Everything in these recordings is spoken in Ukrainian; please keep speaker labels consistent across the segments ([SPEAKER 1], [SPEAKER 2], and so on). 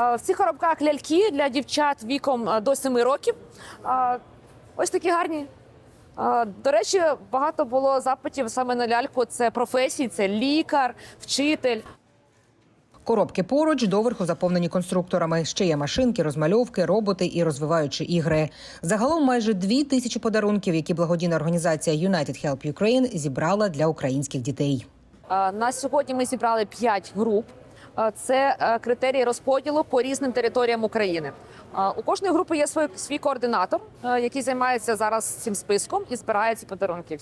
[SPEAKER 1] Е, В цих коробках ляльки для дівчат віком е, до 7 років. Е, Ось такі гарні. До речі, багато було запитів саме на ляльку. Це професії, це лікар, вчитель.
[SPEAKER 2] Коробки поруч доверху заповнені конструкторами. Ще є машинки, розмальовки, роботи і розвиваючі ігри. Загалом майже дві тисячі подарунків, які благодійна організація United Help Ukraine зібрала для українських дітей.
[SPEAKER 1] На сьогодні ми зібрали 5 груп. Е, Це е, критерії розподілу по різним територіям України. Е, У кожної групи є свій, свій координатор, який займається зараз цим списком і збирає ці подарунки.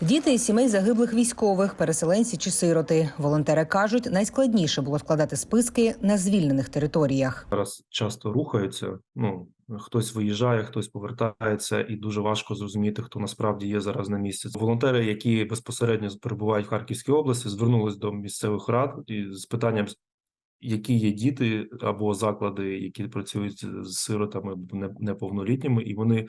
[SPEAKER 2] Діти із сімей загиблих військових, переселенці чи сироти. Волонтери кажуть, найскладніше було складати списки на звільнених територіях.
[SPEAKER 3] зараз часто рухаються. Ну хтось виїжджає, хтось повертається, і дуже важко зрозуміти, хто насправді є зараз на місці. Волонтери, які безпосередньо перебувають в Харківській області, звернулись до місцевих рад і з питанням. Які є діти або заклади, які працюють з сиротами неповнолітніми, і вони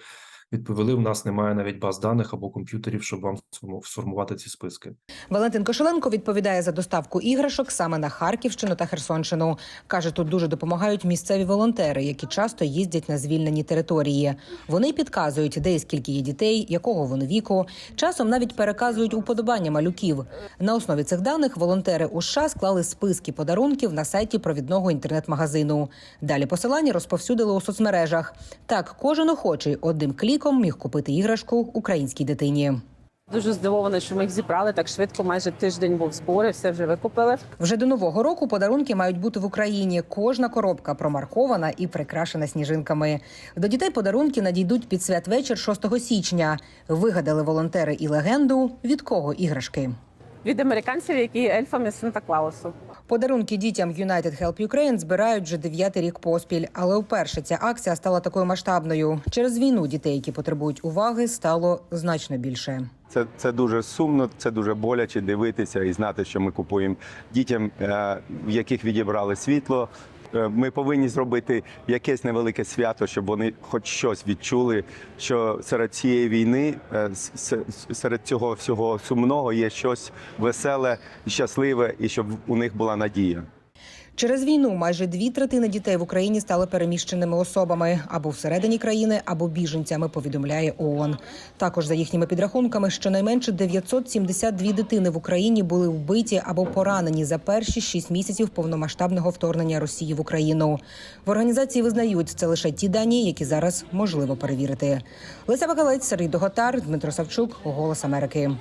[SPEAKER 3] відповіли: в нас немає навіть баз даних або комп'ютерів, щоб вам сформувати ці списки.
[SPEAKER 2] Валентин Кошеленко відповідає за доставку іграшок саме на Харківщину та Херсонщину. каже, тут дуже допомагають місцеві волонтери, які часто їздять на звільнені території. Вони підказують, де і скільки є дітей, якого вони віку. Часом навіть переказують уподобання малюків. На основі цих даних волонтери у США склали списки подарунків на сайті провідного інтернет-магазину. Далі посилання розповсюдили у соцмережах. Так, кожен охочий одним кліком міг купити іграшку українській дитині.
[SPEAKER 4] Дуже здивована, що ми їх зібрали так швидко. Майже тиждень був збори, все вже викупили.
[SPEAKER 2] Вже до нового року подарунки мають бути в Україні. Кожна коробка промаркована і прикрашена сніжинками. До дітей подарунки надійдуть під святвечір 6 січня. Вигадали волонтери і легенду від кого іграшки.
[SPEAKER 4] Від американців, які є ельфами Санта Клаусу.
[SPEAKER 2] Подарунки дітям United Help Ukraine збирають вже дев'ятий рік поспіль, але вперше ця акція стала такою масштабною. Через війну дітей, які потребують уваги, стало значно більше.
[SPEAKER 5] Це, це дуже сумно, це дуже боляче дивитися і знати, що ми купуємо дітям, е, в яких відібрали світло. Е, Ми повинні зробити якесь невелике свято, щоб вони хоч щось відчули, що серед цієї війни, е, серед цього всього сумного є щось веселе, щасливе, і щоб у них була надія.
[SPEAKER 2] Через війну майже дві третини дітей в Україні стали переміщеними особами або всередині країни, або біженцями. Повідомляє ООН. Також за їхніми підрахунками, щонайменше 972 дитини в Україні були вбиті або поранені за перші шість місяців повномасштабного вторгнення Росії в Україну. В організації визнають це лише ті дані, які зараз можливо перевірити. Леся Бакалець, Сергій Доготар, Дмитро Савчук, Голос Америки.